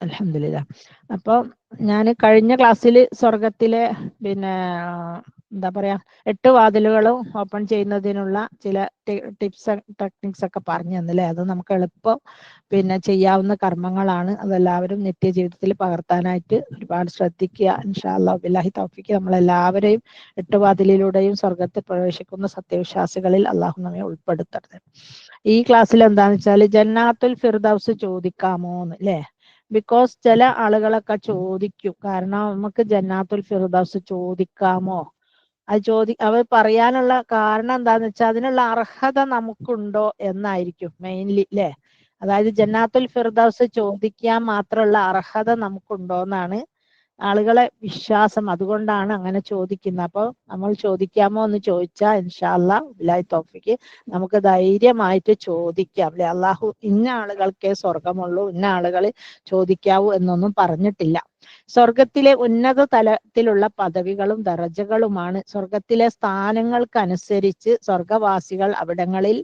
അലഹമില്ല അപ്പൊ ഞാൻ കഴിഞ്ഞ ക്ലാസ്സിൽ സ്വർഗത്തിലെ പിന്നെ എന്താ പറയാ എട്ട് വാതിലുകളും ഓപ്പൺ ചെയ്യുന്നതിനുള്ള ചില ടിപ്സ് ടെക്നിക്സ് ഒക്കെ പറഞ്ഞു തന്നില്ലേ? അത് നമുക്ക് എളുപ്പം പിന്നെ ചെയ്യാവുന്ന കർമ്മങ്ങളാണ്. അതെല്ലാവരും നിത്യജീവിതത്തിൽ പകർത്താനായിട്ട് ഒരുപാട് ശ്രദ്ധിക്കുക. ഇൻഷാല്ലാ ബില്ലാഹി തൗഫിക്ക് നമ്മളെല്ലാവരെയും എട്ട് വാതിലിലൂടെയും സ്വർഗത്തിൽ പ്രവേശിക്കുന്ന സത്യവിശ്വാസികളിൽ അള്ളാഹു നമ്മെ ഉൾപ്പെടുത്തരുത് ഈ ക്ലാസ്സിൽ എന്താണെന്ന് വെച്ചാൽ ജന്നാത്തുൽ ഫിർദൌസ് ചോദിക്കാമോന്ന് അല്ലേ ബിക്കോസ് ചില ആളുകളൊക്കെ ചോദിക്കും. കാരണം നമുക്ക് ജന്നാത്തുൽ ഫിർദൗസ് ചോദിക്കാമോ? അത് ചോദി അവർ പറയാനുള്ള കാരണം എന്താന്ന് വെച്ചാൽ അതിനുള്ള അർഹത നമുക്കുണ്ടോ എന്നായിരിക്കും മെയിൻലി അല്ലേ അതായത് ജന്നാത്തുൽ ഫിർദൗസ് ചോദിക്കാൻ മാത്രമുള്ള അർഹത നമുക്കുണ്ടോ എന്നാണ് ആളുകളെ വിശ്വാസം അതുകൊണ്ടാണ് അങ്ങനെ ചോദിക്കുന്നത്. അപ്പോൾ നമ്മൾ ചോദിക്കാമോ എന്ന് ചോദിച്ചാൽ ഇൻഷാല്ല ബിലായി തോഫിക്ക് നമുക്ക് ധൈര്യമായിട്ട് ചോദിക്കാം. അല്ലെ? അള്ളാഹു ഇന്ന ആളുകൾക്കേ സ്വർഗമുള്ളൂ ഇന്ന ആളുകൾ ചോദിക്കാവൂ എന്നൊന്നും പറഞ്ഞിട്ടില്ല. സ്വർഗത്തിലെ ഉന്നത തലത്തിലുള്ള പദവികളും ദറജകളുമാണ് സ്വർഗത്തിലെ സ്ഥാനങ്ങൾക്കനുസരിച്ച് സ്വർഗവാസികൾ അവിടങ്ങളിൽ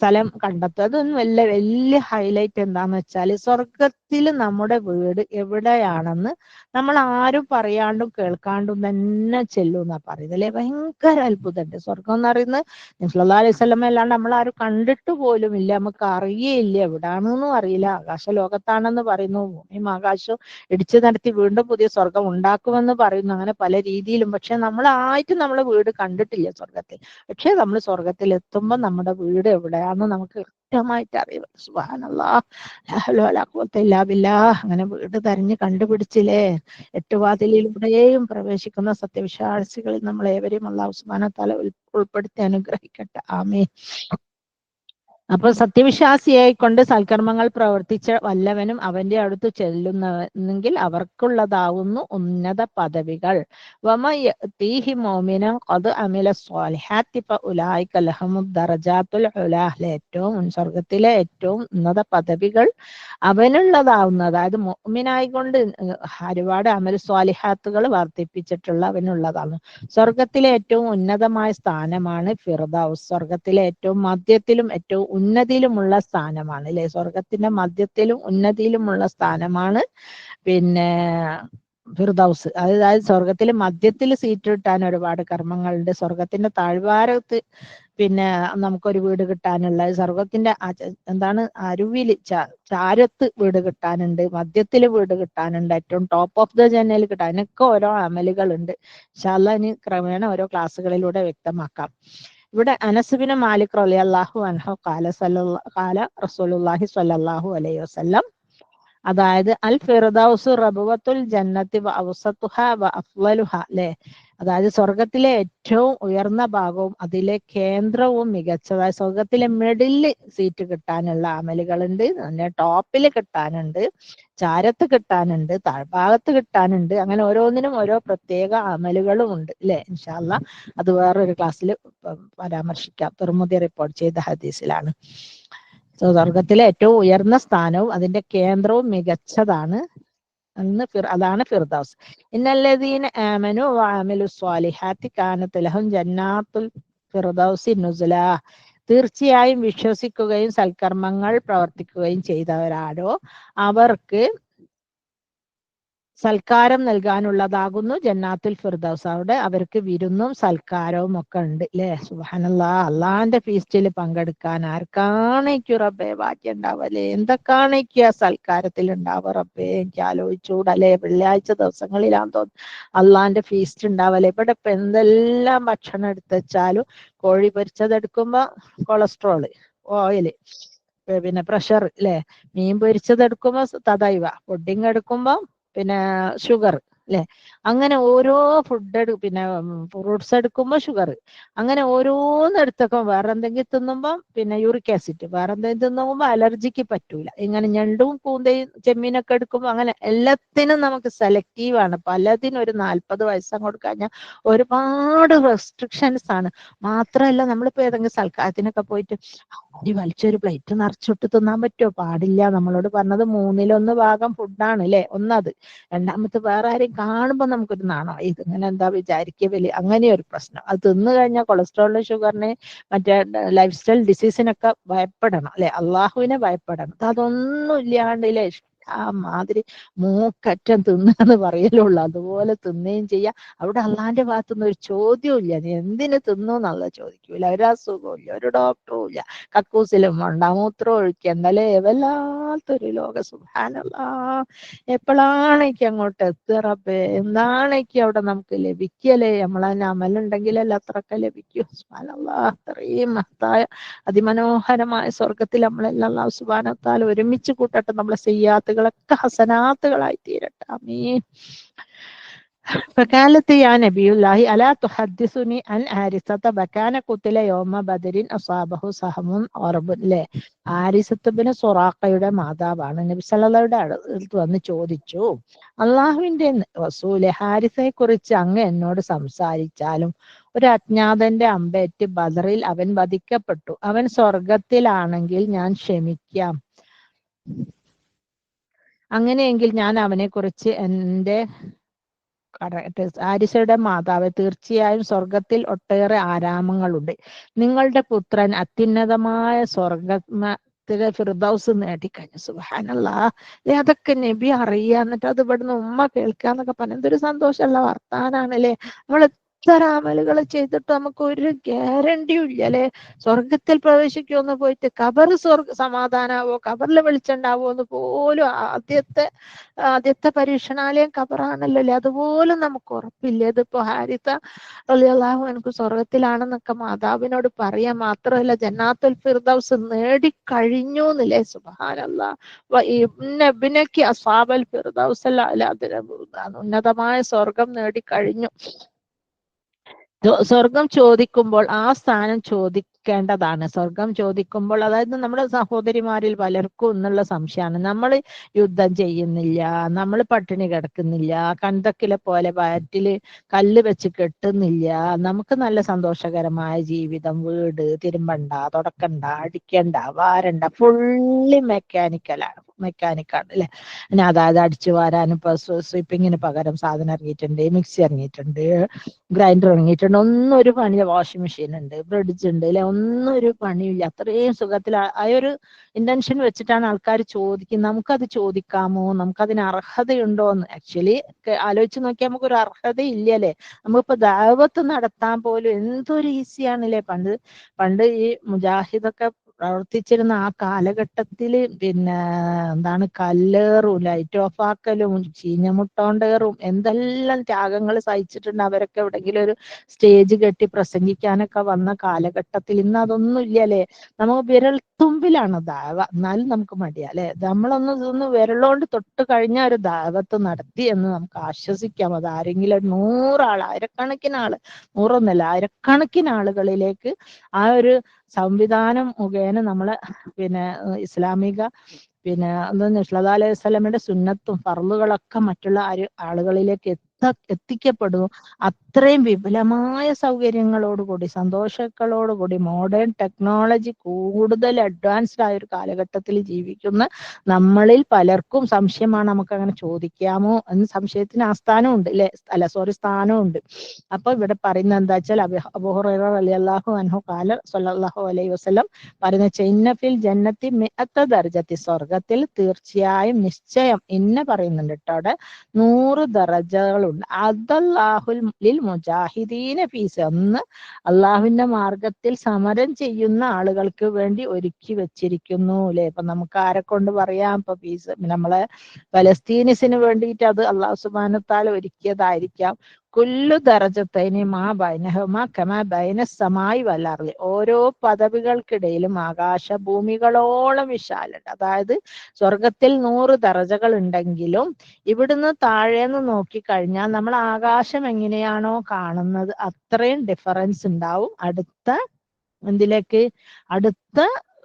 സ്ഥലം കണ്ടെത്തുക അതൊന്നും വലിയ വലിയ ഹൈലൈറ്റ് എന്താന്ന് വെച്ചാൽ സ്വർഗത്തിൽ നമ്മുടെ വീട് എവിടെയാണെന്ന് നമ്മൾ ആരും പറയാണ്ടും കേൾക്കാണ്ടും തന്നെ ചെല്ലും എന്നാ പറയുന്നത്. അല്ലെ? ഭയങ്കര അത്ഭുതമുണ്ട്. സ്വർഗം എന്ന് പറയുന്നത് നിസ്ലാ അലൈഹി സ്വലമ അല്ലാണ്ട് നമ്മൾ ആരും കണ്ടിട്ട് പോലും ഇല്ല. നമുക്ക് അറിയേയില്ല. എവിടാണെന്നും അറിയില്ല. ആകാശ ലോകത്താണെന്ന് പറയുന്നു. ഭൂമിയും ആകാശവും ഇടിച്ചു നടത്തി വീണ്ടും പുതിയ സ്വർഗം ഉണ്ടാക്കുമെന്ന് പറയുന്നു. അങ്ങനെ പല രീതിയിലും. പക്ഷെ നമ്മളായിട്ട് നമ്മളെ വീട് കണ്ടിട്ടില്ല സ്വർഗത്തിൽ പക്ഷെ നമ്മൾ സ്വർഗത്തിൽ എത്തുമ്പോൾ നമ്മുടെ വീട് എവിടെയാണെന്ന് നമുക്ക് കൃത്യമായിട്ട് അറിയാം സുബാനല്ലാ അങ്ങനെ വീട് തെരഞ്ഞ് കണ്ടുപിടിച്ചില്ലേ? എട്ട് വാതിലിലൂടെയും പ്രവേശിക്കുന്ന സത്യവിശ്വാസികളിൽ നമ്മൾ ഏവരെയും അള്ളാഹു സുബാന ഉൾപ്പെടുത്തി അനുഗ്രഹിക്കട്ടെ. ആമേ അപ്പൊ സത്യവിശ്വാസിയായിക്കൊണ്ട് സൽക്കർമ്മങ്ങൾ പ്രവർത്തിച്ച വല്ലവനും അവന്റെ അടുത്ത് ചെല്ലുന്നെങ്കിൽ അവർക്കുള്ളതാവുന്നു ഉന്നത പദവികൾ. ഏറ്റവും സ്വർഗത്തിലെ ഏറ്റവും ഉന്നത പദവികൾ അവനുള്ളതാവുന്ന അതായത് മോമിനായിക്കൊണ്ട് ഒരുപാട് അമൽ സ്വാലിഹാത്തുകൾ വർദ്ധിപ്പിച്ചിട്ടുള്ള അവനുള്ളതാണ്. സ്വർഗത്തിലെ ഏറ്റവും ഉന്നതമായ സ്ഥാനമാണ് ഫിർദൌസ്. സ്വർഗത്തിലെ ഏറ്റവും മധ്യത്തിലും ഏറ്റവും ഉന്നതിയിലുമുള്ള സ്ഥാനമാണ് അല്ലെ? സ്വർഗത്തിന്റെ മധ്യത്തിലും ഉന്നതിയിലുമുള്ള സ്ഥാനമാണ്. പിന്നെ ഫിർദൌസ് അതായത് സ്വർഗത്തിലെ മധ്യത്തിൽ സീറ്റ് കിട്ടാൻ ഒരുപാട് കർമ്മങ്ങളുണ്ട്. സ്വർഗത്തിന്റെ താഴ്വാരത്ത് പിന്നെ നമുക്കൊരു വീട് കിട്ടാനുള്ള സ്വർഗത്തിന്റെ എന്താണ് അരുവിൽ ചാരത്ത് വീട് കിട്ടാനുണ്ട് മധ്യത്തിൽ വീട് കിട്ടാനുണ്ട് ഏറ്റവും ടോപ്പ് ഓഫ് ദ ജനൽ കിട്ടാൻ ഓരോ അമലുകളുണ്ട്. ശാലിന് ക്രമേണ ഓരോ ക്ലാസ്സുകളിലൂടെ വ്യക്തമാക്കാം. ഇവിടെ അനസുബിന് മാലിക് റലി അള്ളാഹു അൻഹു കാല കാല റസൂലുല്ലാഹി സല്ലാഹു അലൈഹി വസ്ലം അതായത് അൽ ഫിർദൌസ് റബുവത്തുൽ ജന്നത്തി വ അവസത്തുഹ വ അഫ്ലലുഹ അല്ലെ അതായത് സ്വർഗത്തിലെ ഏറ്റവും ഉയർന്ന ഭാഗവും അതിലെ കേന്ദ്രവും മികച്ചതായ സ്വർഗത്തിലെ മിഡിൽ സീറ്റ് കിട്ടാനുള്ള അമലുകളുണ്ട് അതിന്റെ ടോപ്പിൽ കിട്ടാനുണ്ട് ചാരത്ത് കിട്ടാനുണ്ട് താഴ്ഭാഗത്ത് കിട്ടാനുണ്ട് അങ്ങനെ ഓരോന്നിനും ഓരോ പ്രത്യേക അമലുകളും ഉണ്ട് അല്ലെ. ഇൻഷാല്ല അത് വേറൊരു ക്ലാസ്സിൽ പരാമർശിക്കാം. തുറമുതി റിപ്പോർട്ട് ചെയ്ത ഹദീസിലാണ്. സ്വർഗത്തിലെ ഏറ്റവും ഉയർന്ന സ്ഥാനവും അതിന്റെ കേന്ദ്രവും മികച്ചതാണ്. എന്ന് ഫിർ അതാണ് ഫിർദൗസ്. ഇന്നല്ലദീന ആമനു വഅമിലു സ്വാലിഹാത്തി കാനത്ത് ലഹും ജന്നാത്തുൽ ഫിർദൗസി നുസുല. തീർച്ചയായും വിശ്വസിക്കുകയും സൽക്കർമ്മങ്ങൾ പ്രവർത്തിക്കുകയും ചെയ്തവരാരോ അവർക്ക് സൽക്കാരം നൽകാനുള്ളതാകുന്നു ജന്നാത്തുൽ ഫിർദൌസ്. അവിടെ അവർക്ക് വിരുന്നും സൽക്കാരവും ഒക്കെ ഉണ്ട് അല്ലേ സുബാനല്ലാ അള്ളാന്റെ ഫീസ്റ്റിൽ പങ്കെടുക്കാൻ ആർക്കാണേക്കു റബ്ബേ ഭാഗ്യം ഉണ്ടാവല്ലേ എന്തൊക്കെയാണേക്കു ആ സൽക്കാരത്തിൽ ഉണ്ടാവുക റബ്ബേ? എനിക്ക് ആലോചിച്ചൂടല്ലേ വെള്ളിയാഴ്ച ദിവസങ്ങളിലാന്ന് തോന്നുന്നു. അള്ളാന്റെ ഫീസ്റ്റ് ഉണ്ടാവല്ലേ ഇവിടെ ഇപ്പൊ എന്തെല്ലാം ഭക്ഷണം എടുത്തുവെച്ചാലും കോഴി പൊരിച്ചതെടുക്കുമ്പോ കൊളസ്ട്രോൾ ഓയിൽ പിന്നെ പ്രഷർ അല്ലെ മീൻ പൊരിച്ചത് എടുക്കുമ്പോ തദൈവ പൊഡിങ് എടുക്കുമ്പോ പിന്നെ ഷുഗർ അല്ലെ അങ്ങനെ ഓരോ ഫുഡ് എടു പിന്നെ ഫ്രൂട്ട്സ് എടുക്കുമ്പോൾ ഷുഗർ അങ്ങനെ ഓരോന്നെടുത്തൊക്കെ വേറെ എന്തെങ്കിലും തിന്നുമ്പം പിന്നെ യൂറിക് ആസിഡ് വേറെ എന്തെങ്കിലും തിന്നുമ്പോൾ അലർജിക്ക് പറ്റൂല. ഇങ്ങനെ ഞണ്ടും കൂന്തയും ചെമ്മീനൊക്കെ എടുക്കുമ്പോൾ അങ്ങനെ എല്ലാത്തിനും നമുക്ക് സെലക്റ്റീവ് ആണ്. പലതിനും ഒരു നാൽപ്പത് വയസ്സങ്ങോട്ട് കഴിഞ്ഞാൽ ഒരുപാട് റെസ്ട്രിക്ഷൻസ് ആണ്. മാത്രമല്ല നമ്മളിപ്പോ ഏതെങ്കിലും സൽക്കാരത്തിനൊക്കെ പോയിട്ട് അരി വലിച്ചൊരു പ്ലേറ്റ് നിറച്ചിട്ട് തിന്നാൻ പറ്റുമോ പാടില്ല. നമ്മളോട് പറഞ്ഞത് മൂന്നിലൊന്ന് ഭാഗം ഫുഡാണ് അല്ലെ ഒന്നത്. രണ്ടാമത്തെ വേറെ ആരെയും കാണുമ്പോൾ നമുക്കൊരു നാണോ? ഇതിങ്ങനെ എന്താ വിചാരിക്കുക? വലിയ അങ്ങനെ ഒരു പ്രശ്നം. അത് തിന്നു കഴിഞ്ഞാൽ കൊളസ്ട്രോളിന് ഷുഗറിന് മറ്റേ ലൈഫ് സ്റ്റൈൽ ഡിസീസിനൊക്കെ ഭയപ്പെടണം അല്ലെ? അള്ളാഹുവിനെ ഭയപ്പെടണം. അതൊന്നും ഇല്ലാണ്ട് ഇല്ലേ? ആ മാതിരി മൂക്കറ്റം തിന്നാന്ന് പറയലുള്ളൂ. അതുപോലെ തിന്നുകയും ചെയ്യാം. അവിടെ അള്ളാന്റെ ഭാഗത്തുനിന്ന് ഒരു ചോദ്യവും ഇല്ല. നീ എന്തിന് തിന്നു എന്നുള്ള ചോദിക്കൂല. ഒരു അസുഖവും ഇല്ല. ഒരു ഡോക്ടറും ഇല്ല. കക്കൂസിലും വേണ്ട. മൂത്രം എന്നാലേ വല്ലാത്തൊരു ലോക. സുഖാനുള്ള എപ്പോഴാണേക്ക് അങ്ങോട്ട് എത്തുക റബ്ബേ? എന്താണ് അവിടെ നമുക്ക് ലഭിക്കലേ? നമ്മളതിന് അമലുണ്ടെങ്കിലല്ലേ അത്രക്ക ലഭിക്കൂ. സുബ്ഹാനല്ലാ. അത്രയും മഹത്തായ അതിമനോഹരമായ സ്വർഗത്തിൽ നമ്മളെല്ലാം സുബാനത്താൽ ഒരുമിച്ച് കൂട്ടട്ടെ. നമ്മളെ ചെയ്യാത്തുകളൊക്കെ ഹസനാത്തുകളായി തീരട്ടെ അമീൻ فقالت يا نبي الله ألا تحدثني عن عارسة بكان قتل يوم بدر أصابه سهم غرب له ആരിസത്തുബിന് സൊറാക്കയുടെ മാതാവാണ് നബി സല്ലയുടെ അടുത്ത് വന്ന് ചോദിച്ചു അള്ളാഹുവിന്റെ റസൂലെ ഹാരിസയെ കുറിച്ച് അങ്ങ് എന്നോട് സംസാരിച്ചാലും ഒരു അജ്ഞാതന്റെ അമ്പേറ്റ് ബദറിൽ അവൻ വധിക്കപ്പെട്ടു അവൻ സ്വർഗത്തിലാണെങ്കിൽ ഞാൻ ക്ഷമിക്കാം അങ്ങനെയെങ്കിൽ ഞാൻ അവനെ കുറിച്ച് എന്റെ ആരിശയുടെ മാതാവ് തീർച്ചയായും സ്വർഗത്തിൽ ഒട്ടേറെ ആരാമങ്ങളുണ്ട്. നിങ്ങളുടെ പുത്രൻ അത്യുന്നതമായ സ്വർഗത്തിലെ ഫിർദൗസ് നേടിക്കഴിഞ്ഞു. സുഹാനല്ല അതൊക്കെ നബി അറിയാന്നിട്ട് അത് ഇവിടുന്ന് ഉമ്മ കേൾക്കാന്നൊക്കെ പറഞ്ഞ. എന്തൊരു സന്തോഷമുള്ള വർത്താനാണല്ലേ. നമ്മൾ എത്ര അമലുകൾ ചെയ്തിട്ട് നമുക്ക് ഒരു ഗ്യാരണ്ടിയും ഇല്ല അല്ലെ? സ്വർഗത്തിൽ പ്രവേശിക്കുമെന്ന് പോയിട്ട് കബർ സ്വർഗ സമാധാനാവോ? കബറിൽ വെളിച്ചുണ്ടാവോ എന്ന് പോലും ആദ്യത്തെ ആദ്യത്തെ പരീക്ഷണാലയം കബറാണല്ലോ അല്ലെ? അതുപോലും നമുക്ക് ഉറപ്പില്ല. ഇതിപ്പോ ഹാരിത്ത അള്ളാഹു എനിക്ക് സ്വർഗത്തിലാണെന്നൊക്കെ മാതാവിനോട് പറയാൻ മാത്രമല്ല ജന്നാത്തുൽ ഫിർദൗസ് നേടിക്കഴിഞ്ഞു എന്നില്ലേ സുബാനല്ല ഇന്നബിനക്ക് അസാബൽ ഫിർദൗസ് അല്ല ഉന്നതമായ സ്വർഗം നേടിക്കഴിഞ്ഞു. സ്വർഗം ചോദിക്കുമ്പോൾ ആ സ്ഥാനം ചോദിക്കേണ്ടതാണ്. സ്വർഗം ചോദിക്കുമ്പോൾ അതായത് നമ്മുടെ സഹോദരിമാരിൽ പലർക്കും എന്നുള്ള സംശയമാണ്. നമ്മൾ യുദ്ധം ചെയ്യുന്നില്ല നമ്മൾ പട്ടിണി കിടക്കുന്നില്ല കണ്ടക്കിലെ പോലെ വയറ്റിൽ കല്ല് വെച്ച് കെട്ടുന്നില്ല. നമുക്ക് നല്ല സന്തോഷകരമായ ജീവിതം വീട് തിരുമ്പണ്ട തുടക്കണ്ട അടിക്കണ്ട വാരണ്ട ഫുള്ളി മെക്കാനിക്കലാണ് മെക്കാനിക്കാണ് അല്ലെ? പിന്നെ അതായത് അടിച്ചു വാരാനും ഇപ്പൊ സ്വീപ്പിങ്ങിന് പകരം സാധനം ഇറങ്ങിയിട്ടുണ്ട് മിക്സി ഇറങ്ങിയിട്ടുണ്ട് ഗ്രൈൻഡർ ഇറങ്ങിയിട്ടുണ്ട് ഒന്നും ഒരു പണി വാഷിംഗ് മെഷീൻ ഉണ്ട് ഫ്രിഡ്ജ് ഉണ്ട് അല്ലെ? ഒന്നും ഒരു പണിയില്ല അത്രയും സുഖത്തിൽ ആ ഒരു ഇന്റൻഷൻ വെച്ചിട്ടാണ് ആൾക്കാർ ചോദിക്കുന്നത്. നമുക്കത് ചോദിക്കാമോ? നമുക്കതിന് അർഹതയുണ്ടോ എന്ന്? ആക്ച്വലി ആലോചിച്ച് നോക്കിയാൽ നമുക്കൊരു അർഹത ഇല്ലല്ലേ നമുക്കിപ്പോ ദാവത്ത് നടത്താൻ പോലും എന്തൊരു ഈസിയാണല്ലേ പണ്ട് പണ്ട് ഈ മുജാഹിദൊക്കെ പ്രവർത്തിച്ചിരുന്ന ആ കാലഘട്ടത്തിൽ പിന്നെ എന്താണ് കല്ലേറും ലൈറ്റ് ഓഫ് ആക്കലും ചീഞ്ഞമുട്ടോണ്ടേറും എന്തെല്ലാം ത്യാഗങ്ങൾ സഹിച്ചിട്ടുണ്ട് അവരൊക്കെ എവിടെങ്കിലും ഒരു സ്റ്റേജ് കെട്ടി പ്രസംഗിക്കാനൊക്കെ വന്ന കാലഘട്ടത്തിൽ. ഇന്ന് അതൊന്നും ഇല്ല അല്ലേ നമുക്ക് വിരൽ തുമ്പിലാണ് ദാവ. എന്നാലും നമുക്ക് മടിയാ അല്ലെ? നമ്മളൊന്ന് ഇതൊന്ന് വിരലോണ്ട് തൊട്ട് കഴിഞ്ഞ ഒരു ദാവത്ത് നടത്തി എന്ന് നമുക്ക് ആശ്വസിക്കാം. അത് ആരെങ്കിലും നൂറാൾ ആയിരക്കണക്കിന് ആൾ നൂറൊന്നല്ല ആയിരക്കണക്കിന് ആളുകളിലേക്ക് ആ ഒരു സംവിധാനം മുഖേന നമ്മൾ പിന്നെ ഇസ്ലാമിക പിന്നെ എന്താ അലൈഹി സ്വലമിന്റെ സുന്നത്തും ഫർളുകളൊക്കെ മറ്റുള്ള ആളുകളിലേക്ക് എത്ത എത്തിക്കപ്പെടുന്നു. അത്രയും വിപുലമായ സൗകര്യങ്ങളോടുകൂടി സന്തോഷങ്ങളോടുകൂടി മോഡേൺ ടെക്നോളജി കൂടുതൽ അഡ്വാൻസ്ഡ് ആയ ഒരു കാലഘട്ടത്തിൽ ജീവിക്കുന്ന നമ്മളിൽ പലർക്കും സംശയമാണ് നമുക്ക് അങ്ങനെ ചോദിക്കാമോ എന്ന് സംശയത്തിന് ആസ്ഥാനമുണ്ട് അല്ലെ അല്ല സോറി സ്ഥാനമുണ്ട്. അപ്പൊ ഇവിടെ പറയുന്നത് എന്താ വെച്ചാൽ അബുഹുറ അലി അള്ളാഹു അൻഹു കാല സല്ലല്ലാഹു അലൈഹി വസ്ലം പറയുന്ന ചെന്നഫിൽ ജന്നത്തി മിഅത്ത ദർജത്തി സ്വർഗത്തിൽ തീർച്ചയായും നിശ്ചയം എന്നെ പറയുന്നുണ്ട് കേട്ടോ അവിടെ. നൂറ് ദറജകളുണ്ട് അതല്ലാഹുൽ ലിൽ മുജാഹിദീന ഫീസ് അന്ന് അള്ളാഹുവിന്റെ മാർഗത്തിൽ സമരം ചെയ്യുന്ന ആളുകൾക്ക് വേണ്ടി ഒരുക്കി വെച്ചിരിക്കുന്നു അല്ലെ ഇപ്പൊ നമുക്ക് ആരെ കൊണ്ട് പറയാം. ഇപ്പൊ ഫീസ് നമ്മളെ ഫലസ്തീനിസിന് വേണ്ടിയിട്ട് അത് അള്ളാഹു സുബാനത്താൽ ഒരുക്കിയതായിരിക്കാം. കുല്ലു ദറജത്തൈനി മാ ബൈനഹുമാ കമ ബൈന സമായി വല്ലാറിൽ ഓരോ പദവികൾക്കിടയിലും ആകാശ ഭൂമികളോളം വിശാലുണ്ട്. അതായത് സ്വർഗത്തിൽ നൂറ് ദറജകൾ ഉണ്ടെങ്കിലും ഇവിടുന്ന് താഴേന്ന് നോക്കിക്കഴിഞ്ഞാൽ നമ്മൾ ആകാശം എങ്ങനെയാണോ കാണുന്നത് അത്രയും ഡിഫറൻസ് ഉണ്ടാവും. അടുത്ത എന്തിലേക്ക്? അടുത്ത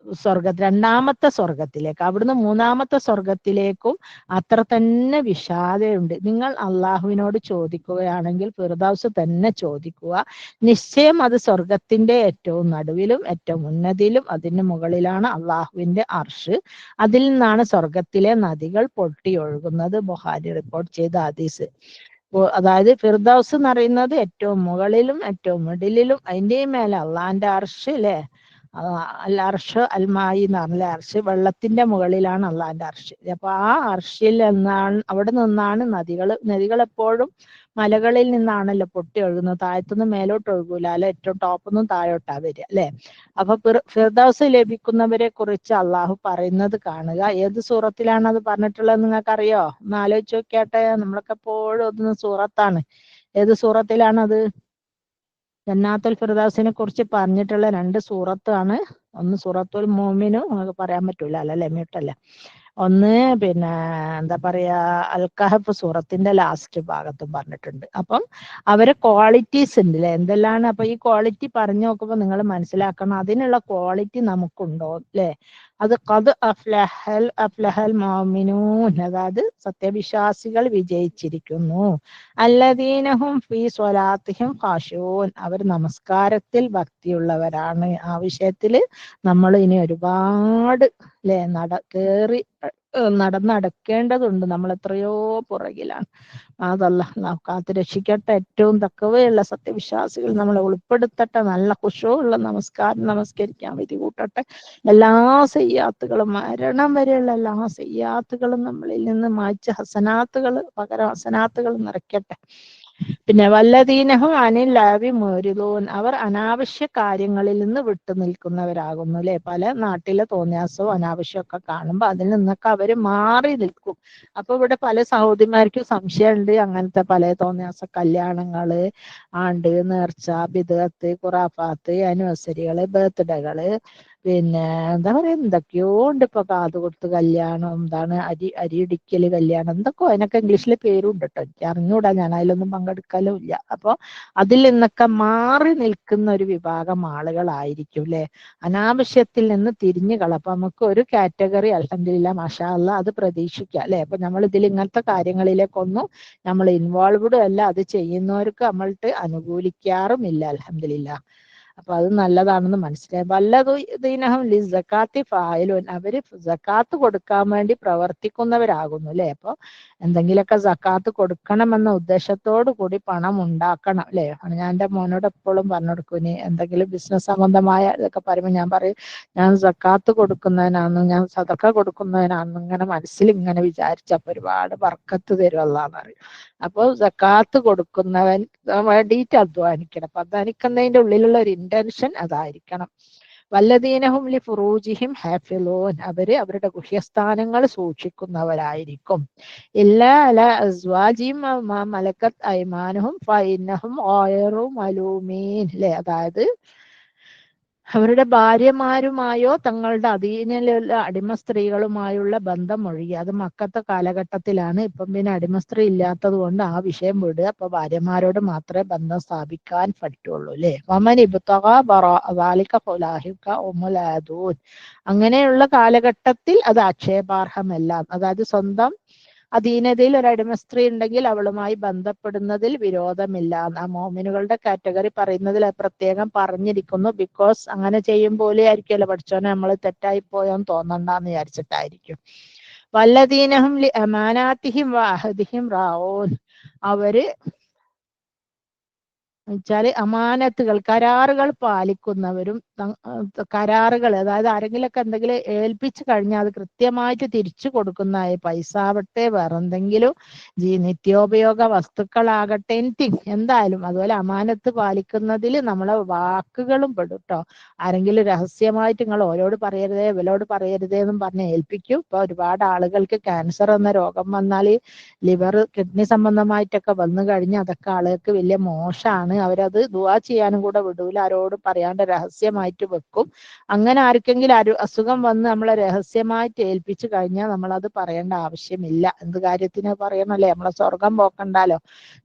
സ്വർഗ രണ്ടാമത്തെ സ്വർഗത്തിലേക്ക് അവിടുന്ന് മൂന്നാമത്തെ സ്വർഗത്തിലേക്കും അത്ര തന്നെ വിഷാദയുണ്ട്. നിങ്ങൾ അള്ളാഹുവിനോട് ചോദിക്കുകയാണെങ്കിൽ ഫിർദൌസ് തന്നെ ചോദിക്കുക. നിശ്ചയം അത് സ്വർഗത്തിന്റെ ഏറ്റവും നടുവിലും ഏറ്റവും ഉന്നതിയിലും അതിന് മുകളിലാണ് അള്ളാഹുവിന്റെ അർഷ്. അതിൽ നിന്നാണ് സ്വർഗത്തിലെ നദികൾ പൊട്ടിയൊഴുകുന്നത് ബുഹാരി റിപ്പോർട്ട് ചെയ്ത ഹദീസ്. അതായത് ഫിർദൌസ് എന്ന് പറയുന്നത് ഏറ്റവും മുകളിലും ഏറ്റവും മിഡിലും അതിന്റെയും മേലെ അള്ളാന്റെ അർഷ് അല്ലേ അൽ അർഷ് അൽമായി പറഞ്ഞ അർഷ് വെള്ളത്തിന്റെ മുകളിലാണ് അള്ളാന്റെ അർഷ്. അപ്പൊ ആ അർഷിൽ നിന്നാണ് അവിടെ നിന്നാണ് നദികൾ നദികൾ എപ്പോഴും മലകളിൽ നിന്നാണല്ലോ പൊട്ടി ഒഴുകുന്നത്. താഴത്തുനിന്ന് മേലോട്ട് ഒഴുകൂല. അല്ലെ ഏറ്റവും ടോപ്പൊന്നും താഴോട്ടാ വരിക അല്ലെ? അപ്പൊ ഫിർദൌസ് ഫിർദൗസ് ലഭിക്കുന്നവരെ കുറിച്ച് അള്ളാഹു പറയുന്നത് കാണുക. ഏത് സൂറത്തിലാണ് അത് പറഞ്ഞിട്ടുള്ളത് നിങ്ങൾക്കറിയോ? ഒന്ന് ആലോചിച്ച് നോക്കിയാട്ടെ. നമ്മളൊക്കെ എപ്പോഴും ഒതുന്ന സൂറത്താണ്. ഏത് സൂറത്തിലാണത്? ജന്നാത്തുൽ ഫിർദൗസിനെ കുറിച്ച് പറഞ്ഞിട്ടുള്ള രണ്ട് സൂറത്താണ്. ഒന്ന് സൂറത്തുൽ മോമിനും നമുക്ക് പറയാൻ പറ്റൂല അല്ലല്ലേ മ്യൂട്ടല്ല ഒന്ന് പിന്നെ എന്താ പറയാ അൽ കഹഫ് സൂറത്തിന്റെ ലാസ്റ്റ് ഭാഗത്തും പറഞ്ഞിട്ടുണ്ട്. അപ്പം അവരെ ക്വാളിറ്റീസ് ഉണ്ട് അല്ലെ എന്തെല്ലാണ് അപ്പൊ ഈ ക്വാളിറ്റി പറഞ്ഞു നോക്കുമ്പോൾ നിങ്ങൾ മനസ്സിലാക്കണം അതിനുള്ള ക്വാളിറ്റി നമുക്കുണ്ടോ അല്ലെ? അത് കത് അഫ്ലഹൽ അഫ്ലഹൽ മോമിനൂൻ. അതായത് സത്യവിശ്വാസികൾ വിജയിച്ചിരിക്കുന്നു. അല്ലദീനഹും ഫി സ്വലാത്തിഹും ഖാശൂൻ അവർ നമസ്കാരത്തിൽ ഭക്തിയുള്ളവരാണ്. ആ വിഷയത്തിൽ നമ്മൾ ഇനി ഒരുപാട് അല്ലെ നട കേറി നടന്നടക്കേണ്ടതുണ്ട് നമ്മൾ എത്രയോ പുറകിലാണ്. അതല്ല നാം കാത്ത് രക്ഷിക്കട്ടെ ഏറ്റവും തക്കവയുള്ള സത്യവിശ്വാസികൾ നമ്മളെ ഉൾപ്പെടുത്തട്ടെ. നല്ല കുശവുള്ള നമസ്കാരം നമസ്കരിക്കാൻ വിധി കൂട്ടട്ടെ. എല്ലാ സയ്യാത്തുകളും മരണം വരെയുള്ള എല്ലാ സയ്യാത്തുകളും നമ്മളിൽ നിന്ന് മായ്ച്ച് ഹസനാത്തുകൾ പകരം ഹസനാത്തുകൾ നിറയ്ക്കട്ടെ. പിന്നെ വല്ലതീനഹു അനിൽ ലാവി മോരിതോൻ അവർ അനാവശ്യ കാര്യങ്ങളിൽ നിന്ന് വിട്ടു നിൽക്കുന്നവരാകുന്നു അല്ലെ പല നാട്ടിലെ തോന്നിയാസവും അനാവശ്യമൊക്കെ കാണുമ്പോൾ അതിൽ നിന്നൊക്കെ അവർ മാറി നിൽക്കും. അപ്പൊ ഇവിടെ പല സഹോദരിമാർക്കും സംശയമുണ്ട്. അങ്ങനത്തെ പല തോന്നിയാസ കല്യാണങ്ങൾ ആണ്ട് നേർച്ച ബിദത്ത് ഖുറാഫാത്ത് ആനിവേഴ്സറികൾ ബർത്ത്ഡേകൾ പിന്നെ എന്താ പറയാ എന്തൊക്കെയോ ഉണ്ട് ഇപ്പൊ കാതുകൊടുത്ത് കല്യാണം എന്താണ് അരി അരിയിടിക്കൽ കല്യാണം എന്തൊക്കെയോ അതിനൊക്കെ ഇംഗ്ലീഷിലെ പേരും ഉണ്ട് കേട്ടോ എനിക്ക് അറിഞ്ഞൂടാ ഞാൻ അതിലൊന്നും പങ്കെടുക്കലും ഇല്ല. അപ്പൊ അതിൽ നിന്നൊക്കെ മാറി നിൽക്കുന്ന ഒരു വിഭാഗം ആളുകളായിരിക്കും അല്ലെ അനാവശ്യത്തിൽ നിന്ന് തിരിഞ്ഞു കള. അപ്പൊ നമുക്ക് ഒരു കാറ്റഗറി അലഹമില്ല മഷാല്ല അത് പ്രതീക്ഷിക്കാം അല്ലെ അപ്പൊ നമ്മൾ ഇതിൽ ഇങ്ങനത്തെ കാര്യങ്ങളിലേക്കൊന്നും നമ്മൾ ഇൻവോൾവ്ഡ് അല്ല അത് ചെയ്യുന്നവർക്ക് നമ്മൾക്ക് അനുകൂലിക്കാറുമില്ല അലഹമില്ല അപ്പൊ അത് നല്ലതാണെന്ന് മനസ്സിലായി. വല്ലതു ദീനഹം ലി സക്കാത്തി ഫായലുൻ അവർ സക്കാത്ത് കൊടുക്കാൻ വേണ്ടി പ്രവർത്തിക്കുന്നവരാകുന്നു അല്ലെ? അപ്പൊ എന്തെങ്കിലുമൊക്കെ സക്കാത്ത് കൊടുക്കണമെന്ന ഉദ്ദേശത്തോടു കൂടി പണം ഉണ്ടാക്കണം അല്ലെ? ഞാൻ എന്റെ മോനോട് എപ്പോഴും പറഞ്ഞു കൊടുക്കും ഇനി എന്തെങ്കിലും ബിസിനസ് സംബന്ധമായ ഇതൊക്കെ പറയുമ്പോൾ ഞാൻ പറയും ഞാൻ സക്കാത്ത് കൊടുക്കുന്നതിനാന്ന് ഞാൻ സതക്ക കൊടുക്കുന്നതിനാന്ന് ഇങ്ങനെ മനസ്സിൽ ഇങ്ങനെ വിചാരിച്ചപ്പോ ഒരുപാട് വർക്കത്ത് തരുമല്ലാന്ന് പറയും. അപ്പോൾ സക്കാത്ത് കൊടുക്കുന്നവൻ വേണ്ടിയിട്ട് അധ്വാനിക്കണം. അപ്പൊ അധ്വാനിക്കുന്നതിന്റെ ഉള്ളിലുള്ള ഒരു ഇന്റൻഷൻ അതായിരിക്കണം. വല്ലദീനഹും ലി ഫുറൂജിഹിം ഹാഫിലോൻ. അവർ അവരുടെ ഗുഹ്യസ്ഥാനങ്ങൾ സൂക്ഷിക്കുന്നവരായിരിക്കും. എല്ലാ അല അസ്വാജിം മലക്കത്ത് ഐമാനുഹും ഫൈനഹും ഓയറും മലൂമീൻ. അല്ലെ അതായത് അവരുടെ ഭാര്യമാരുമായോ തങ്ങളുടെ അധീനയിലുള്ള അടിമ സ്ത്രീകളുമായുള്ള ബന്ധം ഒഴികെ. അത് മക്കത്തെ കാലഘട്ടത്തിലാണ് ഇപ്പം പിന്നെ അടിമ സ്ത്രീ ഇല്ലാത്തത് കൊണ്ട് ആ വിഷയം വിടുക. അപ്പൊ ഭാര്യമാരോട് മാത്രമേ ബന്ധം സ്ഥാപിക്കാൻ പറ്റുള്ളൂ അല്ലെ? അങ്ങനെയുള്ള കാലഘട്ടത്തിൽ അത് ആക്ഷേപാർഹമല്ല. അതായത് സ്വന്തം അധീനതയിൽ ഒരു അടിമ സ്ത്രീ ഉണ്ടെങ്കിൽ അവളുമായി ബന്ധപ്പെടുന്നതിൽ വിരോധമില്ല. ആ മോമിനുകളുടെ കാറ്റഗറി പറയുന്നതിൽ പ്രത്യേകം പറഞ്ഞിരിക്കുന്നു. ബിക്കോസ് അങ്ങനെ ചെയ്യും പോലെ ആയിരിക്കുമല്ലോ. പഠിച്ചോനെ നമ്മൾ തെറ്റായി പോയോന്ന് തോന്നണ്ടെന്ന് വിചാരിച്ചിട്ടായിരിക്കും. വല്ലദീനഹും ലി അമാനാത്തിഹിം വാഹദിഹിം റാവോൻ. അവർ വെച്ചാൽ അമാനത്തുകൾ കരാറുകൾ പാലിക്കുന്നവരും കരാറുകൾ അതായത് ആരെങ്കിലൊക്കെ എന്തെങ്കിലും ഏൽപ്പിച്ചു കഴിഞ്ഞാൽ അത് കൃത്യമായിട്ട് തിരിച്ചു കൊടുക്കുന്ന പൈസ ആവട്ടെ വേറെ എന്തെങ്കിലും ജീ നിത്യോപയോഗ വസ്തുക്കളാകട്ടെ എനിത്തിങ് എന്തായാലും അതുപോലെ അമാനത്ത് പാലിക്കുന്നതിൽ നമ്മളെ വാക്കുകളും പെടും കേട്ടോ ആരെങ്കിലും രഹസ്യമായിട്ട് നിങ്ങൾ ഓരോട് പറയരുതേ ഇവരോട് പറയരുതേ എന്നും പറഞ്ഞ് ഏൽപ്പിക്കും. ഇപ്പൊ ഒരുപാട് ആളുകൾക്ക് ക്യാൻസർ എന്ന രോഗം വന്നാൽ ലിവർ കിഡ്നി സംബന്ധമായിട്ടൊക്കെ വന്നു കഴിഞ്ഞാൽ അതൊക്കെ ആളുകൾക്ക് വലിയ മോശമാണ് അവരത് ദുവാ ചെയ്യാനും കൂടെ വിടൂല. ആരോടും പറയാണ്ട് രഹസ്യമായിട്ട് വെക്കും. അങ്ങനെ ആർക്കെങ്കിലും അരു അസുഖം വന്ന് നമ്മളെ രഹസ്യമായിട്ട് ഏൽപ്പിച്ചു കഴിഞ്ഞാൽ നമ്മൾ അത് പറയേണ്ട ആവശ്യമില്ല. എന്ത് കാര്യത്തിന് പറയണല്ലേ? നമ്മളെ സ്വർഗം പോക്കണ്ടാലോ?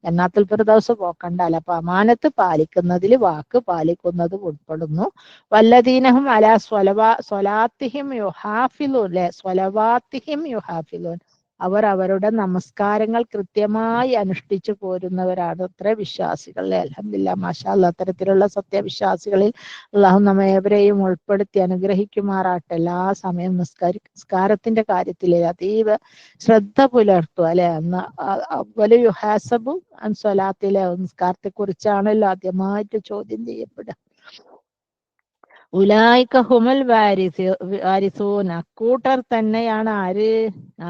എന്നാത്തിൽ പ്രദോസ് പോക്കണ്ടാലോ അപ്പൊ അമാനത്ത് പാലിക്കുന്നതിൽ വാക്ക് പാലിക്കുന്നത് ഉൾപ്പെടുന്നു. വല്ലദീനഹും അല സ്വലവാ സ്വലാത്തിഹിം യുഹാഫിലൂൻ അല്ലെ? സ്വലവാത്തിഹിം യുഹാഫിലൂൻ. അവർ അവരുടെ നമസ്കാരങ്ങൾ കൃത്യമായി അനുഷ്ഠിച്ചു പോരുന്നവരാണ് അത്ര വിശ്വാസികൾ അലഹമില്ല മാഷാല്ല അത്തരത്തിലുള്ള സത്യവിശ്വാസികളിൽ അള്ളാഹു നമ്മേവരെയും ഉൾപ്പെടുത്തി അനുഗ്രഹിക്കുമാറാട്ടെ എല്ലാ സമയം നിസ്കാരി നിസ്കാരത്തിന്റെ കാര്യത്തിൽ അതീവ ശ്രദ്ധ പുലർത്തുക അല്ലെ? അന്ന് വലിയ യുഹാസബും സ്വലാത്തിലെ നിസ്കാരത്തെ കുറിച്ചാണല്ലോ ആദ്യമായിട്ട് ചോദ്യം ചെയ്യപ്പെടുക. ഉലായിക്ക ഹുമൽ വാരിസി വാരിസൂൻ അക്കൂട്ടർ തന്നെയാണ് ആര്?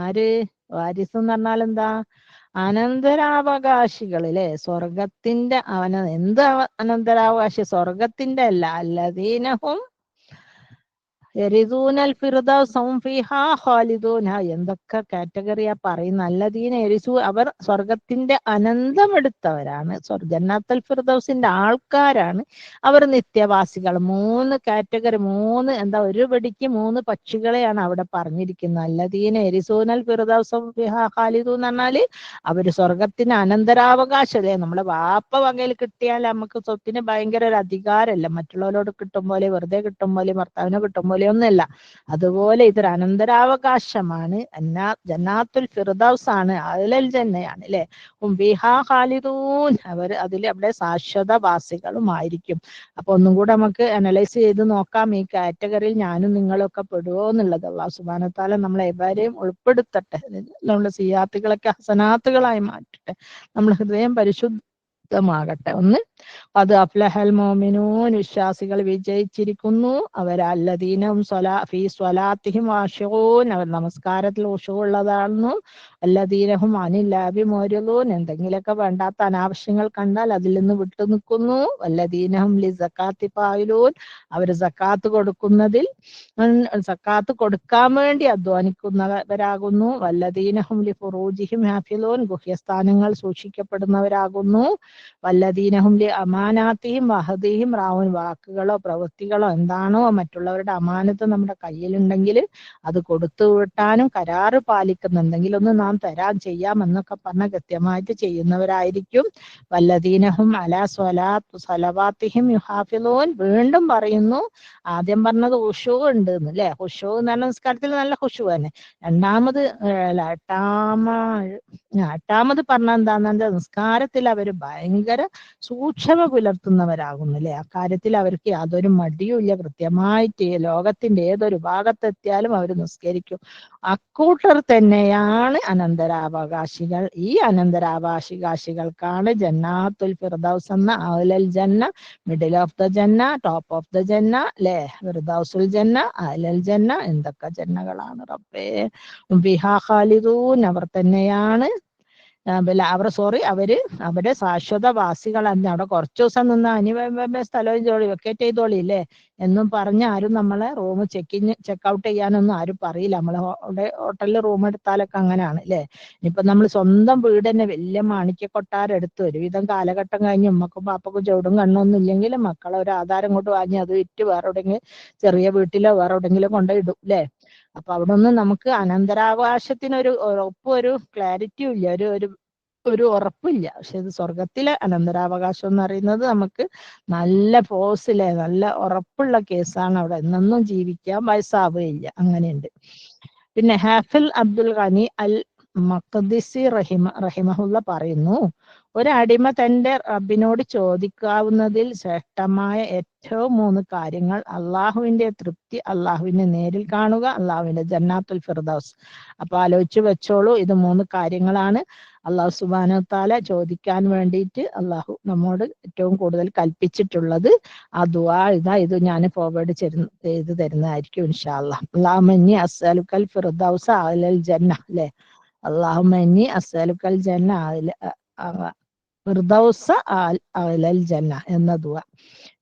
ആര്? വാരിസ് എന്ന് പറഞ്ഞാൽ എന്താ? അനന്തരാവകാശികളിലെ സ്വർഗത്തിന്റെ അവന എന്ത് അനന്തരാവകാശി? സ്വർഗത്തിന്റെ അല്ല അല്ലദീനഹും എന്തൊക്കെ കാറ്റഗറിയാ പറയുന്ന അല്ലദീന എരിസു. അവർ സ്വർഗത്തിന്റെ അനന്തമെടുത്തവരാണ് ജന്നാത്തൽ ഫിർദൗസിന്റെ ആൾക്കാരാണ് അവർ നിത്യവാസികൾ. മൂന്ന് കാറ്റഗറി മൂന്ന് എന്താ ഒരു വെടിക്ക് മൂന്ന് പക്ഷികളെയാണ് അവിടെ പറഞ്ഞിരിക്കുന്നത്. അല്ലദീന എരിസൂനൽ ഫിർദൗസും ഫിഹാ ഖാലിദൂ എന്ന് പറഞ്ഞാൽ അവർ സ്വർഗത്തിന് അനന്തരാവകാശല്ലേ. നമ്മുടെ വാപ്പ വകയിൽ കിട്ടിയാൽ നമുക്ക് സ്വത്തിന് ഭയങ്കര ഒരു അധികാരമല്ല. മറ്റുള്ളവരോട് കിട്ടും പോലെ വെറുതെ കിട്ടും പോലെ ഭർത്താവിനെ കിട്ടും പോലെ ഒന്നുമല്ല അതുപോലെ ഇതൊരു അനന്തരാവകാശമാണ്. ജന്നാത്തുൽ ഫിർദൌസ് ആണ് അലൽ ജന്നയാണ് അല്ലെ? ബിഹാ ഖാലിദൂൻ. അവർ അതിൽ അവിടെ ശാശ്വതവാസികളുമായിരിക്കും അപ്പൊ ഒന്നും കൂടെ നമുക്ക് അനലൈസ് ചെയ്ത് നോക്കാം ഈ കാറ്റഗറിയിൽ ഞാനും നിങ്ങളൊക്കെ പെടുവോ എന്നുള്ളത്. അള്ളാഹു സുബാനത്താല നമ്മളെ എവരെയും ഉൾപ്പെടുത്തട്ടെ. നമ്മുടെ സിയാത്തുകളൊക്കെ ഹസനാത്തുകളായി മാറ്റട്ടെ. നമ്മൾ ഹൃദയം പരിശുദ്ധമാകട്ടെ. ഒന്ന് അത് അഫ്ലഹൽ മോമിനൂൻ വിശ്വാസികൾ വിജയിച്ചിരിക്കുന്നു. അവരല്ലദീനും സ്വലാ ഫീ സ്വലാത്തിഹിം വാഷിഖൂൻ അവർ നമസ്കാരത്തിൽ ഉള്ളതാണെന്നു അല്ലദീനഹും അനില്ലാബി മോരുലൂൻ എന്തെങ്കിലുമൊക്കെ വേണ്ടാത്ത അനാവശ്യങ്ങൾ കണ്ടാൽ അതിൽ നിന്ന് വിട്ടു നിൽക്കുന്നു. വല്ലദീനഹും ലി സക്കാത്തി പായലൂൻ അവർ സക്കാത്ത് കൊടുക്കുന്നതിൽ സക്കാത്ത് കൊടുക്കാൻ വേണ്ടി അധ്വാനിക്കുന്നവരാകുന്നു. വല്ലദീനഹും ലി ഫുറൂജിഹിം ഹാഫിലൂൻ. ഗുഹ്യസ്ഥാനങ്ങൾ സൂക്ഷിക്കപ്പെടുന്നവരാകുന്നു. വല്ലദീനഹും ലി അമാനാത്തിയും വഹദിയും റാവുൻ വാക്കുകളോ പ്രവൃത്തികളോ എന്താണോ മറ്റുള്ളവരുടെ അമാനത്ത് നമ്മുടെ കയ്യിലുണ്ടെങ്കിൽ അത് കൊടുത്തു വിട്ടാനും കരാറ് പാലിക്കുന്നുണ്ടെങ്കിൽ ഒന്ന് നാം തരാൻ ചെയ്യാം എന്നൊക്കെ പറഞ്ഞ കൃത്യമായിട്ട് ചെയ്യുന്നവരായിരിക്കും. വല്ലദീനഹും അല സ്വലാ സലവാത്തിഹിം യുഹാഫിലോൻ വീണ്ടും പറയുന്നു ആദ്യം പറഞ്ഞത് ഹുഷു ഉണ്ട് അല്ലെ? ഹുഷു പറഞ്ഞ നിസ്കാരത്തിൽ നല്ല ഹുഷു തന്നെ. രണ്ടാമത് എട്ടാമ എട്ടാമത് പറഞ്ഞ എന്താന്ന് നിസ്കാരത്തിൽ അവർ ഭയങ്കര സൂക്ഷ്മ അല്ലെ ആ കാര്യത്തിൽ അവർക്ക് യാതൊരു മടിയുമില്ല കൃത്യമായിട്ട് ലോകത്തിന്റെ ഏതൊരു ഭാഗത്തെത്തിയാലും അവർ നിസ്കരിക്കും. അക്കൂട്ടർ തന്നെയാണ് അനന്തരാവകാശികൾ. ഈ അനന്തരാവകാശികാശികൾക്കാണ് ജന്നാത്തുൽ ഫിർദൗസ് എന്ന അഹ്ലൽ ജന്ന മിഡിൽ ഓഫ് ദ ജന്ന ടോപ്പ് ഓഫ് ദ ജന്ന അല്ലെ ഫിർദൗസുൽ ജന്ന അഹ്ലൽ ജന്ന എന്തൊക്കെ ജന്നകളാണ് റബ്ബേ? ബിഹാ ഖാലിദൂൻ അവർ തന്നെയാണ് അവർ സോറി അവർ അവരെ ശാശ്വത വാസികളാണ് അവിടെ കുറച്ചു ദിവസം നിന്ന് അനി സ്ഥലം ജോലി വെക്കേറ്റ് ചെയ്തോളി അല്ലേ എന്നും പറഞ്ഞ് ആരും നമ്മളെ റൂം ചെക്കിങ് ചെക്ക് ഔട്ട് ചെയ്യാനൊന്നും ആരും പറയില്ല. നമ്മളെ ഹോട്ടലിൽ റൂം എടുത്താലൊക്കെ അങ്ങനെയാണ് അല്ലേ ഇനിയിപ്പൊ നമ്മൾ സ്വന്തം വീട് തന്നെ വലിയ മാണിക്യ കൊട്ടാരം എടുത്ത് ഒരുവിധം കാലഘട്ടം കഴിഞ്ഞ് ഉമ്മക്കും പാപ്പക്കും ചുവടും കണ്ണൊന്നും ഇല്ലെങ്കിലും മക്കളെ ഒരു ആധാരം കൊണ്ട് വാങ്ങി അത് വിറ്റ് വേറെ എവിടെയെങ്കിലും ചെറിയ വീട്ടിലോ വേറെ എവിടെയെങ്കിലും കൊണ്ടുപോയി ഇല്ലേ അപ്പൊ അവിടെ ഒന്നും നമുക്ക് അനന്തരാവകാശത്തിനൊരു ഉറപ്പും ഒരു ക്ലാരിറ്റിയും ഇല്ല. ഒരു ഒരു ഒരു ഉറപ്പില്ല പക്ഷെ ഇത് സ്വർഗത്തിലെ അനന്തരാവകാശം എന്ന് പറയുന്നത് നമുക്ക് നല്ല ഫോഴ്സിലെ നല്ല ഉറപ്പുള്ള കേസാണ് അവിടെ. എന്നൊന്നും ജീവിക്കാൻ വയസ്സാവുകയില്ല. അങ്ങനെയുണ്ട്. പിന്നെ ഹാഫിൽ അബ്ദുൽ ഖനി അൽ മഖദിസി റഹിമ റഹിമഹുള്ള പറയുന്നു ഒരടിമ തന്റെ റബ്ബിനോട് ചോദിക്കാവുന്നതിൽ ശ്രേഷ്ഠമായ ഏറ്റവും മൂന്ന് കാര്യങ്ങൾ അള്ളാഹുവിന്റെ തൃപ്തി അള്ളാഹുവിനെ നേരിൽ കാണുക അള്ളാഹുവിന്റെ ജന്നാത്തുൽ ഫിർദൌസ്. അപ്പൊ ആലോചിച്ചു വെച്ചോളൂ ഇത് മൂന്ന് കാര്യങ്ങളാണ്. അള്ളാഹു സുബാന താല ചോദിക്കാൻ വേണ്ടിയിട്ട് അള്ളാഹു നമ്മോട് ഏറ്റവും കൂടുതൽ കൽപ്പിച്ചിട്ടുള്ളത്. ആ ദുആ ഇതാ ഇത് ഞാൻ ഫോർവേഡ് ചെയ്ത് തരുന്നതായിരിക്കും ഇൻഷാല്ലാ അള്ളാഹുമന്നി അസ്സലുക്കൽ ഫിർദൌസ് അലൽ ജന്ന അല്ലെ? അള്ളാഹുമന്നി അസ്സലുക്കൽ ജന്ന ഫിർദൗസ അൽ- ജന്ന എന്ന ദുആ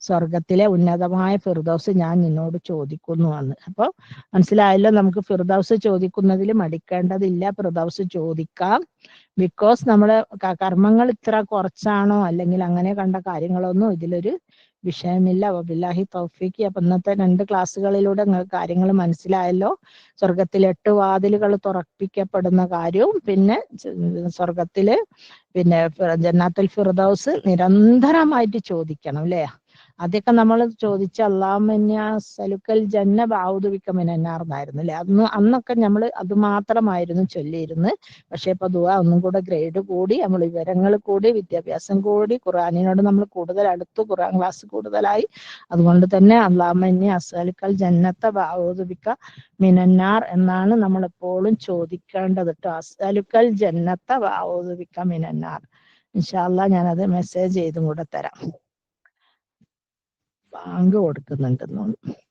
സ്വർഗത്തിലെ ഉന്നതമായ ഫിർദൗസ് ഞാൻ നിന്നോട് ചോദിക്കുന്നു എന്ന്. അപ്പൊ മനസ്സിലായല്ലോ നമുക്ക് ഫിർദൗസ് ചോദിക്കുന്നതിൽ മടിക്കേണ്ടതില്ല. ഫിർദൗസ് ചോദിക്കാം. ബിക്കോസ് നമ്മൾ കർമ്മങ്ങൾ ഇത്ര കുറച്ചാണോ? അല്ലെങ്കിൽ അങ്ങനെ കണ്ട കാര്യങ്ങളൊന്നും ഇതിലൊരു വിഷയമില്ല. വബില്ലാഹി തൗഫീഖി അപ്പൊ ഇന്നത്തെ രണ്ട് ക്ലാസ്സുകളിലൂടെ നിങ്ങൾക്ക് കാര്യങ്ങൾ മനസ്സിലായല്ലോ. സ്വർഗത്തിൽ എട്ട് വാതിലുകൾ തുറപ്പിക്കപ്പെടുന്ന കാര്യവും പിന്നെ സ്വർഗത്തിൽ പിന്നെ ജന്നാത്തുൽ ഫിർദൗസ് നിരന്തരമായിട്ട് ചോദിക്കണം അല്ലേ ആദ്യമൊക്കെ നമ്മൾ ചോദിച്ച അള്ളാഹുൽ ജന്ന ബാവുദിക്കമിനാർന്നായിരുന്നു അല്ലെ അന്ന് അന്നൊക്കെ നമ്മൾ അത് മാത്രമായിരുന്നു ചൊല്ലിയിരുന്ന്. പക്ഷെ ഇപ്പൊ ദുആ ഒന്നും കൂടെ ഗ്രേഡ് കൂടി നമ്മൾ വിവരങ്ങൾ കൂടി വിദ്യാഭ്യാസം കൂടി ഖുറാനിനോട് നമ്മൾ കൂടുതൽ അടുത്ത് ഖുറാൻ ക്ലാസ് കൂടുതലായി. അതുകൊണ്ട് തന്നെ അള്ളാഹുമന്യ അസലുക്കൽ ജന്നത്ത ബാവുദുവിക്ക മിനന്നാർ എന്നാണ് നമ്മൾ എപ്പോഴും ചോദിക്കേണ്ടത് കേട്ടോ അസലുക്കൽ ജന്നത്ത ബാവുദുവിക്ക മിനന്നാർ. ഇൻഷാല്ല ഞാനത് മെസ്സേജ് ചെയ്തും കൂടെ തരാം. ബാങ്ക് കൊടുക്കുന്നുണ്ടെന്ന് തോന്നുന്നു.